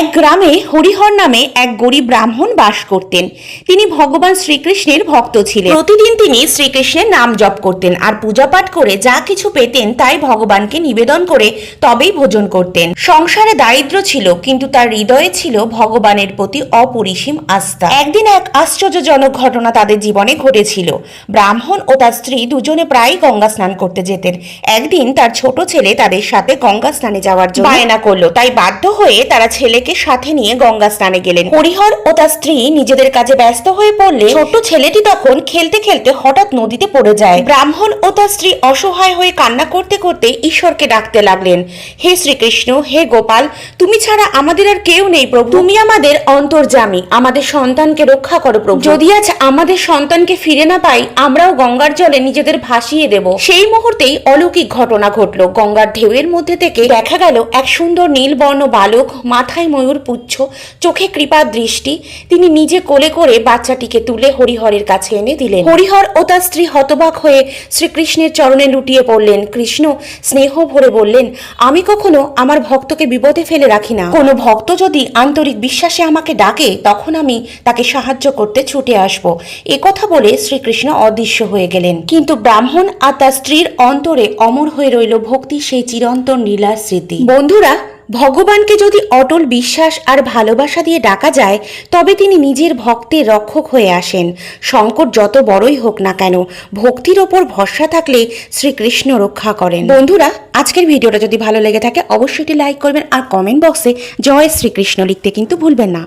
এক গ্রামে হরিহর নামে এক গরিব ব্রাহ্মণ বাস করতেন। তিনি ভগবান শ্রীকৃষ্ণের ভক্ত ছিলেন। প্রতিদিন তিনি শ্রীকৃষ্ণের নাম জপ করতেন আর পূজা পাঠ করে যা কিছু পেতেন তাই ভগবানকে নিবেদন করে তবেই ভোজন করতেন। সংসারে দারিদ্র ছিল কিন্তু তার হৃদয়ে ছিল ভগবানের প্রতি অপরিসীম আস্থা। একদিন এক আশ্চর্যজনক ঘটনা তাদের জীবনে ঘটেছিল। ব্রাহ্মণ ও তার স্ত্রী দুজনে প্রায় গঙ্গা স্নান করতে যেতেন। একদিন তার ছোট ছেলে তাদের সাথে গঙ্গা স্নানে যাওয়ার জন্য বায়না করল। তাই বাধ্য হয়ে তারা ছেলেকে সাথে নিয়ে গঙ্গা স্নানে গেলেন। হরিহর ও তার স্ত্রী নিজেদের কাজে ব্যস্ত হয়ে পড়লে ছোট্ট ছেলেটি তখন খেলতে খেলতে হঠাৎ নদীতে পড়ে যায়। ব্রাহ্মণ ও তার স্ত্রী অসহায় হয়ে কান্না করতে করতে ঈশ্বরকে ডাকতে লাগলেন, হে শ্রীকৃষ্ণ, হে গোপাল, তুমি ছাড়া আমাদের আর কেউ নেই প্রভু। তুমি আমাদের অন্তর্জামী আমাদের সন্তানকে রক্ষা করো প্রভু। যদি আজ আমাদের সন্তানকে ফিরে না পাই, আমরাও গঙ্গার জলে নিজেদের ভাসিয়ে দেব। সেই মুহূর্তেই অলৌকিক ঘটনা ঘটলো। গঙ্গার ঢেউয়ের মধ্যে থেকে দেখা গেল এক সুন্দর নীলবর্ণ বালক মাথায় ময়ূর পুচ্ছ, চোখে কৃপার দৃষ্টি, তিনি নিজে কোলে করে বাচ্চাটিকে তুলে হরিহরের কাছে এনে দিলেন। হরিহর ও তার স্ত্রী হতবাক হয়ে শ্রীকৃষ্ণের চরণে লুটিয়ে পড়লেন। কৃষ্ণ স্নেহ ভরে বললেন, আমি কখনো আমার ভক্তকে বিপদে ফেলে রাখি না। কোনো ভক্ত যদি আন্তরিক বিশ্বাসে আমাকে ডাকে, তখন আমি তাকে সাহায্য করতে ছুটে আসব। কথা বলে শ্রীকৃষ্ণ অদৃশ্য হয়ে গেলেন। কিন্তু ব্রাহ্মণ আর তার স্ত্রীর অন্তরে অমর হয়ে রইল ভক্তি সেই চিরন্তন লীলার স্মৃতি। বন্ধুরা ভগবানকে যদি অটল বিশ্বাস আর ভালোবাসা দিয়ে ডাকা যায়, তবে তিনি নিজের ভক্তের রক্ষক হয়ে আসেন। সংকট যত বড়ই হোক না কেন, ভক্তির ওপর ভরসা থাকলে শ্রীকৃষ্ণ রক্ষা করেন। বন্ধুরা, আজকের ভিডিওটা যদি ভালো লেগে থাকে, অবশ্যই এটি লাইক করবেন আর কমেন্ট বক্সে জয় শ্রীকৃষ্ণ লিখতে কিন্তু ভুলবেন না।